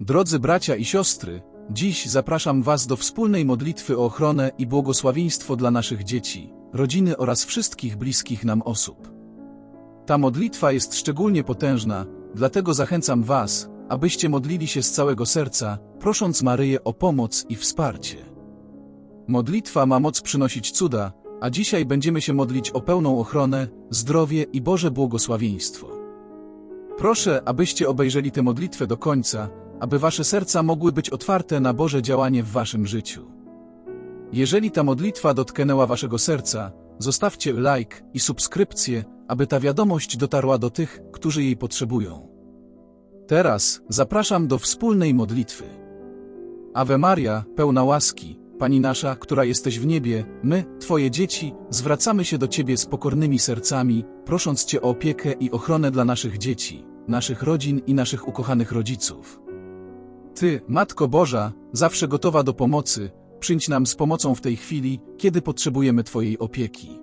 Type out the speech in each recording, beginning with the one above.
Drodzy bracia i siostry, dziś zapraszam Was do wspólnej modlitwy o ochronę i błogosławieństwo dla naszych dzieci, rodziny oraz wszystkich bliskich nam osób. Ta modlitwa jest szczególnie potężna, dlatego zachęcam Was, abyście modlili się z całego serca, prosząc Maryję o pomoc i wsparcie. Modlitwa ma moc przynosić cuda, a dzisiaj będziemy się modlić o pełną ochronę, zdrowie i Boże błogosławieństwo. Proszę, abyście obejrzeli tę modlitwę do końca, aby wasze serca mogły być otwarte na Boże działanie w waszym życiu. Jeżeli ta modlitwa dotknęła waszego serca, zostawcie like i subskrypcję, aby ta wiadomość dotarła do tych, którzy jej potrzebują. Teraz zapraszam do wspólnej modlitwy. Ave Maria, pełna łaski, Pani nasza, która jesteś w niebie, my, Twoje dzieci, zwracamy się do Ciebie z pokornymi sercami, prosząc Cię o opiekę i ochronę dla naszych dzieci, naszych rodzin i naszych ukochanych rodziców. Ty, Matko Boża, zawsze gotowa do pomocy, przyjdź nam z pomocą w tej chwili, kiedy potrzebujemy Twojej opieki.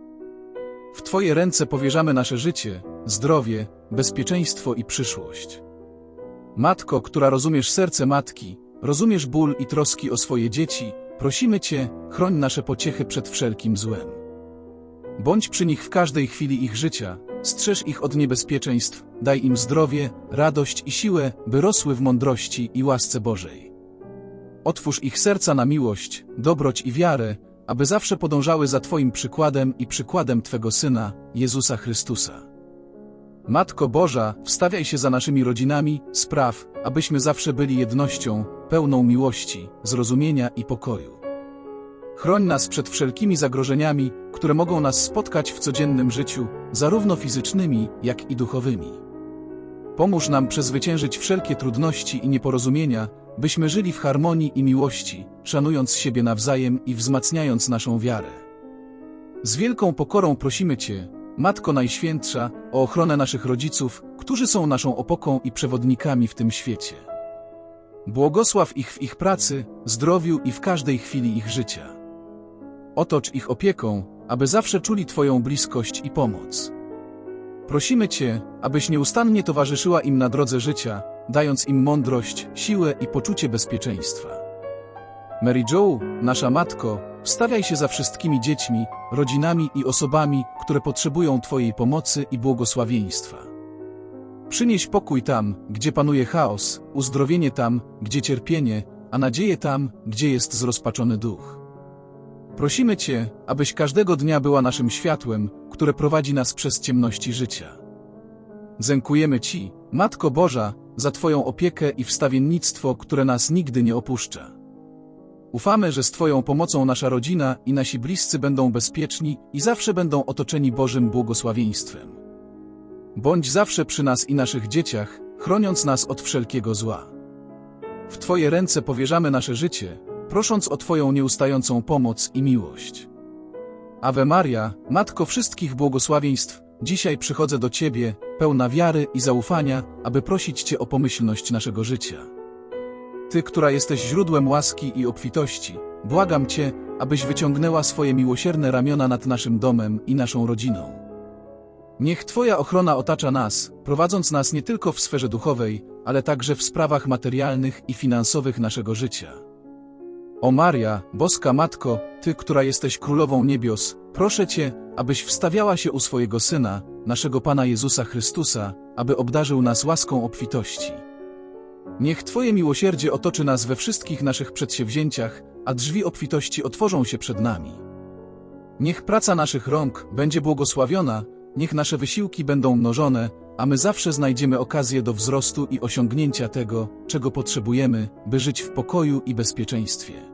W Twoje ręce powierzamy nasze życie, zdrowie, bezpieczeństwo i przyszłość. Matko, która rozumiesz serce matki, rozumiesz ból i troski o swoje dzieci, prosimy Cię, chroń nasze pociechy przed wszelkim złem. Bądź przy nich w każdej chwili ich życia, strzeż ich od niebezpieczeństw, daj im zdrowie, radość i siłę, by rosły w mądrości i łasce Bożej. Otwórz ich serca na miłość, dobroć i wiarę, aby zawsze podążały za Twoim przykładem i przykładem Twego Syna, Jezusa Chrystusa. Matko Boża, wstawiaj się za naszymi rodzinami, spraw, abyśmy zawsze byli jednością, pełną miłości, zrozumienia i pokoju. Chroń nas przed wszelkimi zagrożeniami, które mogą nas spotkać w codziennym życiu, zarówno fizycznymi, jak i duchowymi. Pomóż nam przezwyciężyć wszelkie trudności i nieporozumienia, byśmy żyli w harmonii i miłości, szanując siebie nawzajem i wzmacniając naszą wiarę. Z wielką pokorą prosimy Cię, Matko Najświętsza, o ochronę naszych rodziców, którzy są naszą opoką i przewodnikami w tym świecie. Błogosław ich w ich pracy, zdrowiu i w każdej chwili ich życia. Otocz ich opieką, aby zawsze czuli Twoją bliskość i pomoc. Prosimy Cię, abyś nieustannie towarzyszyła im na drodze życia, dając im mądrość, siłę i poczucie bezpieczeństwa. Mary Jo, nasza matko, wstawiaj się za wszystkimi dziećmi, rodzinami i osobami, które potrzebują Twojej pomocy i błogosławieństwa. Przynieś pokój tam, gdzie panuje chaos, uzdrowienie tam, gdzie cierpienie, a nadzieję tam, gdzie jest zrozpaczony duch. Prosimy Cię, abyś każdego dnia była naszym światłem, które prowadzi nas przez ciemności życia. Dziękujemy Ci, Matko Boża, za Twoją opiekę i wstawiennictwo, które nas nigdy nie opuszcza. Ufamy, że z Twoją pomocą nasza rodzina i nasi bliscy będą bezpieczni i zawsze będą otoczeni Bożym błogosławieństwem. Bądź zawsze przy nas i naszych dzieciach, chroniąc nas od wszelkiego zła. W Twoje ręce powierzamy nasze życie, prosząc o Twoją nieustającą pomoc i miłość. Ave Maria, Matko wszystkich błogosławieństw, dzisiaj przychodzę do Ciebie, pełna wiary i zaufania, aby prosić Cię o pomyślność naszego życia. Ty, która jesteś źródłem łaski i obfitości, błagam Cię, abyś wyciągnęła swoje miłosierne ramiona nad naszym domem i naszą rodziną. Niech Twoja ochrona otacza nas, prowadząc nas nie tylko w sferze duchowej, ale także w sprawach materialnych i finansowych naszego życia. O Maria, boska Matko, Ty, która jesteś Królową Niebios, proszę Cię, abyś wstawiała się u swojego Syna, naszego Pana Jezusa Chrystusa, aby obdarzył nas łaską obfitości. Niech Twoje miłosierdzie otoczy nas we wszystkich naszych przedsięwzięciach, a drzwi obfitości otworzą się przed nami. Niech praca naszych rąk będzie błogosławiona, niech nasze wysiłki będą mnożone, a my zawsze znajdziemy okazję do wzrostu i osiągnięcia tego, czego potrzebujemy, by żyć w pokoju i bezpieczeństwie.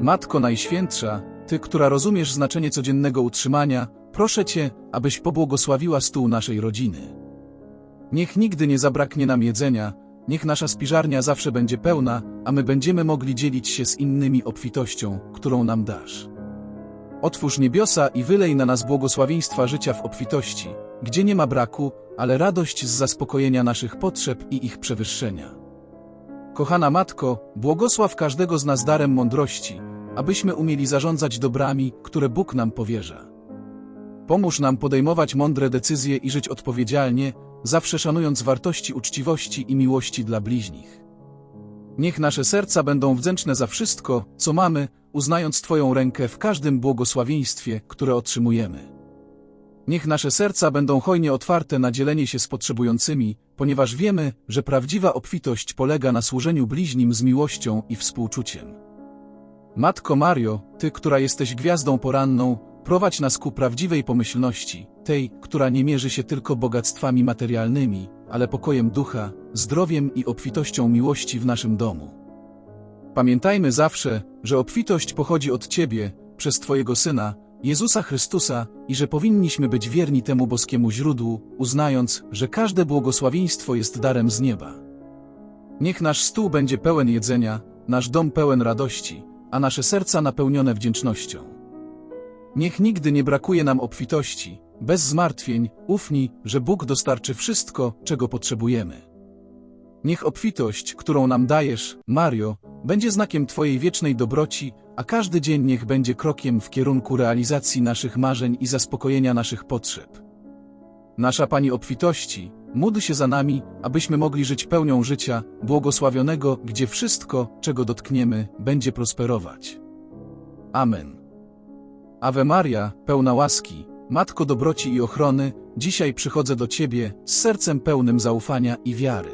Matko Najświętsza, Ty, która rozumiesz znaczenie codziennego utrzymania, proszę Cię, abyś pobłogosławiła stół naszej rodziny. Niech nigdy nie zabraknie nam jedzenia, niech nasza spiżarnia zawsze będzie pełna, a my będziemy mogli dzielić się z innymi obfitością, którą nam dasz. Otwórz niebiosa i wylej na nas błogosławieństwa życia w obfitości, gdzie nie ma braku, ale radość z zaspokojenia naszych potrzeb i ich przewyższenia. Kochana Matko, błogosław każdego z nas darem mądrości, abyśmy umieli zarządzać dobrami, które Bóg nam powierza. Pomóż nam podejmować mądre decyzje i żyć odpowiedzialnie, zawsze szanując wartości uczciwości i miłości dla bliźnich. Niech nasze serca będą wdzięczne za wszystko, co mamy, uznając Twoją rękę w każdym błogosławieństwie, które otrzymujemy. Niech nasze serca będą hojnie otwarte na dzielenie się z potrzebującymi, ponieważ wiemy, że prawdziwa obfitość polega na służeniu bliźnim z miłością i współczuciem. Matko Mario, Ty, która jesteś gwiazdą poranną, prowadź nas ku prawdziwej pomyślności, tej, która nie mierzy się tylko bogactwami materialnymi, ale pokojem ducha, zdrowiem i obfitością miłości w naszym domu. Pamiętajmy zawsze, że obfitość pochodzi od Ciebie, przez Twojego Syna, Jezusa Chrystusa i że powinniśmy być wierni temu boskiemu źródłu, uznając, że każde błogosławieństwo jest darem z nieba. Niech nasz stół będzie pełen jedzenia, nasz dom pełen radości, a nasze serca napełnione wdzięcznością. Niech nigdy nie brakuje nam obfitości, bez zmartwień, ufni, że Bóg dostarczy wszystko, czego potrzebujemy. Niech obfitość, którą nam dajesz, Mario, będzie znakiem Twojej wiecznej dobroci, a każdy dzień niech będzie krokiem w kierunku realizacji naszych marzeń i zaspokojenia naszych potrzeb. Nasza Pani obfitości, módl się za nami, abyśmy mogli żyć pełnią życia, błogosławionego, gdzie wszystko, czego dotkniemy, będzie prosperować. Amen. Ave Maria, pełna łaski, Matko dobroci i ochrony, dzisiaj przychodzę do Ciebie z sercem pełnym zaufania i wiary.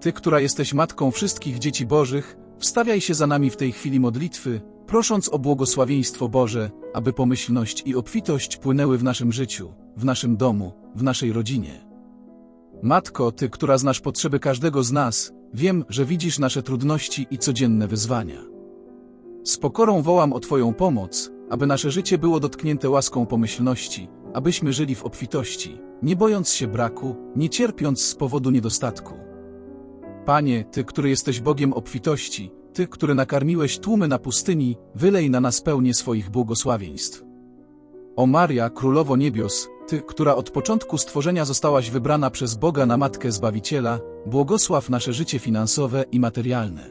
Ty, która jesteś Matką wszystkich dzieci Bożych, wstawiaj się za nami w tej chwili modlitwy, prosząc o błogosławieństwo Boże, aby pomyślność i obfitość płynęły w naszym życiu, w naszym domu, w naszej rodzinie. Matko, Ty, która znasz potrzeby każdego z nas, wiem, że widzisz nasze trudności i codzienne wyzwania. Z pokorą wołam o Twoją pomoc, aby nasze życie było dotknięte łaską pomyślności, abyśmy żyli w obfitości, nie bojąc się braku, nie cierpiąc z powodu niedostatku. Panie, Ty, który jesteś Bogiem obfitości, Ty, który nakarmiłeś tłumy na pustyni, wylej na nas pełnię swoich błogosławieństw. O Maria, Królowo Niebios, Ty, która od początku stworzenia zostałaś wybrana przez Boga na Matkę Zbawiciela, błogosław nasze życie finansowe i materialne.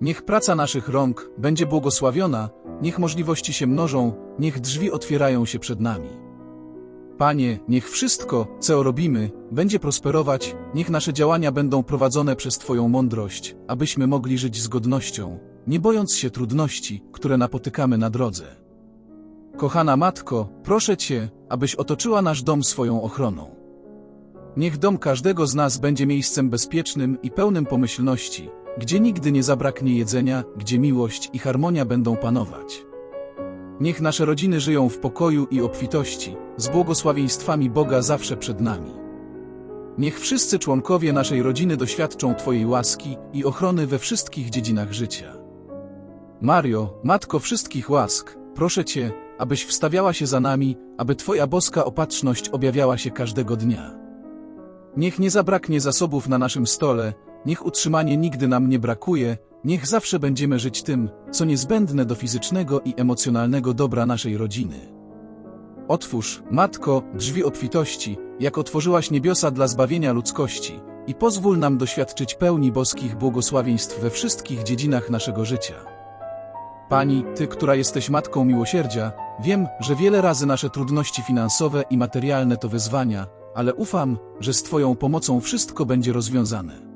Niech praca naszych rąk będzie błogosławiona, niech możliwości się mnożą, niech drzwi otwierają się przed nami. Panie, niech wszystko, co robimy, będzie prosperować, niech nasze działania będą prowadzone przez Twoją mądrość, abyśmy mogli żyć z godnością, nie bojąc się trudności, które napotykamy na drodze. Kochana Matko, proszę Cię, abyś otoczyła nasz dom swoją ochroną. Niech dom każdego z nas będzie miejscem bezpiecznym i pełnym pomyślności, gdzie nigdy nie zabraknie jedzenia, gdzie miłość i harmonia będą panować. Niech nasze rodziny żyją w pokoju i obfitości, z błogosławieństwami Boga zawsze przed nami. Niech wszyscy członkowie naszej rodziny doświadczą Twojej łaski i ochrony we wszystkich dziedzinach życia. Mario, Matko wszystkich łask, proszę Cię, abyś wstawiała się za nami, aby Twoja boska opatrzność objawiała się każdego dnia. Niech nie zabraknie zasobów na naszym stole, niech utrzymanie nigdy nam nie brakuje, niech zawsze będziemy żyć tym, co niezbędne do fizycznego i emocjonalnego dobra naszej rodziny. Otwórz, Matko, drzwi obfitości, jak otworzyłaś niebiosa dla zbawienia ludzkości i pozwól nam doświadczyć pełni boskich błogosławieństw we wszystkich dziedzinach naszego życia. Pani, Ty, która jesteś Matką Miłosierdzia, wiem, że wiele razy nasze trudności finansowe i materialne to wyzwania, ale ufam, że z Twoją pomocą wszystko będzie rozwiązane.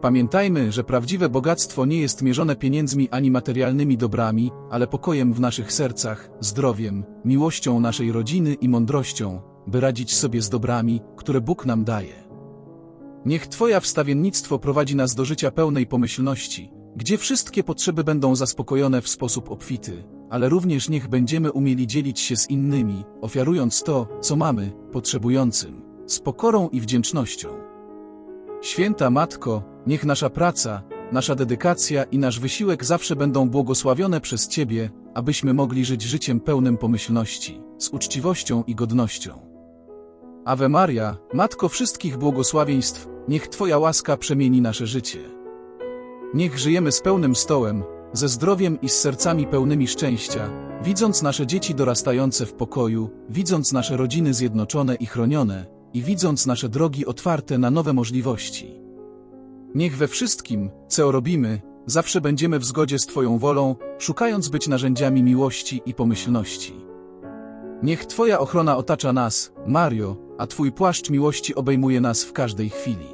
Pamiętajmy, że prawdziwe bogactwo nie jest mierzone pieniędzmi ani materialnymi dobrami, ale pokojem w naszych sercach, zdrowiem, miłością naszej rodziny i mądrością, by radzić sobie z dobrami, które Bóg nam daje. Niech Twoja wstawiennictwo prowadzi nas do życia pełnej pomyślności, gdzie wszystkie potrzeby będą zaspokojone w sposób obfity, ale również niech będziemy umieli dzielić się z innymi, ofiarując to, co mamy, potrzebującym, z pokorą i wdzięcznością. Święta Matko, niech nasza praca, nasza dedykacja i nasz wysiłek zawsze będą błogosławione przez Ciebie, abyśmy mogli żyć życiem pełnym pomyślności, z uczciwością i godnością. Ave Maria, Matko wszystkich błogosławieństw, niech Twoja łaska przemieni nasze życie. Niech żyjemy z pełnym stołem, ze zdrowiem i z sercami pełnymi szczęścia, widząc nasze dzieci dorastające w pokoju, widząc nasze rodziny zjednoczone i chronione, i widząc nasze drogi otwarte na nowe możliwości. Niech we wszystkim, co robimy, zawsze będziemy w zgodzie z Twoją wolą, szukając być narzędziami miłości i pomyślności. Niech Twoja ochrona otacza nas, Mario, a Twój płaszcz miłości obejmuje nas w każdej chwili.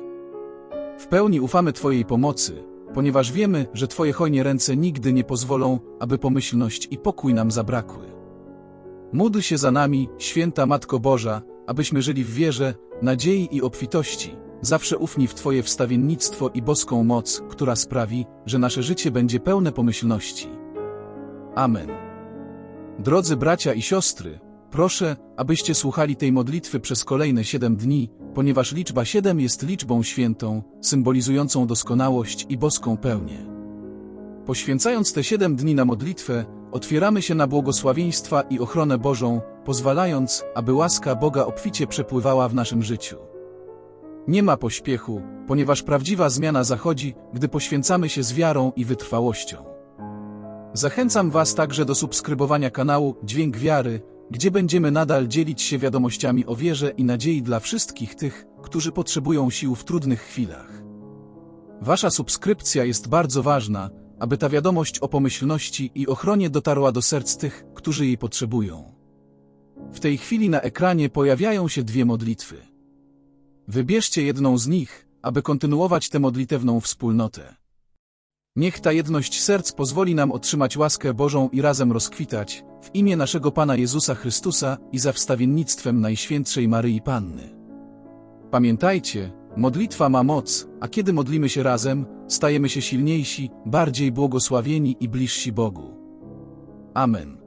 W pełni ufamy Twojej pomocy, ponieważ wiemy, że Twoje hojnie ręce nigdy nie pozwolą, aby pomyślność i pokój nam zabrakły. Módl się za nami, święta Matko Boża, abyśmy żyli w wierze, nadziei i obfitości, zawsze ufni w Twoje wstawiennictwo i boską moc, która sprawi, że nasze życie będzie pełne pomyślności. Amen. Drodzy bracia i siostry, proszę, abyście słuchali tej modlitwy przez kolejne siedem dni, ponieważ liczba siedem jest liczbą świętą, symbolizującą doskonałość i boską pełnię. Poświęcając te siedem dni na modlitwę, otwieramy się na błogosławieństwa i ochronę Bożą, pozwalając, aby łaska Boga obficie przepływała w naszym życiu. Nie ma pośpiechu, ponieważ prawdziwa zmiana zachodzi, gdy poświęcamy się z wiarą i wytrwałością. Zachęcam Was także do subskrybowania kanału Dźwięk Wiary, gdzie będziemy nadal dzielić się wiadomościami o wierze i nadziei dla wszystkich tych, którzy potrzebują sił w trudnych chwilach. Wasza subskrypcja jest bardzo ważna, aby ta wiadomość o pomyślności i ochronie dotarła do serc tych, którzy jej potrzebują. W tej chwili na ekranie pojawiają się dwie modlitwy. Wybierzcie jedną z nich, aby kontynuować tę modlitewną wspólnotę. Niech ta jedność serc pozwoli nam otrzymać łaskę Bożą i razem rozkwitać, w imię naszego Pana Jezusa Chrystusa i za wstawiennictwem Najświętszej Maryi Panny. Pamiętajcie, modlitwa ma moc, a kiedy modlimy się razem, stajemy się silniejsi, bardziej błogosławieni i bliżsi Bogu. Amen.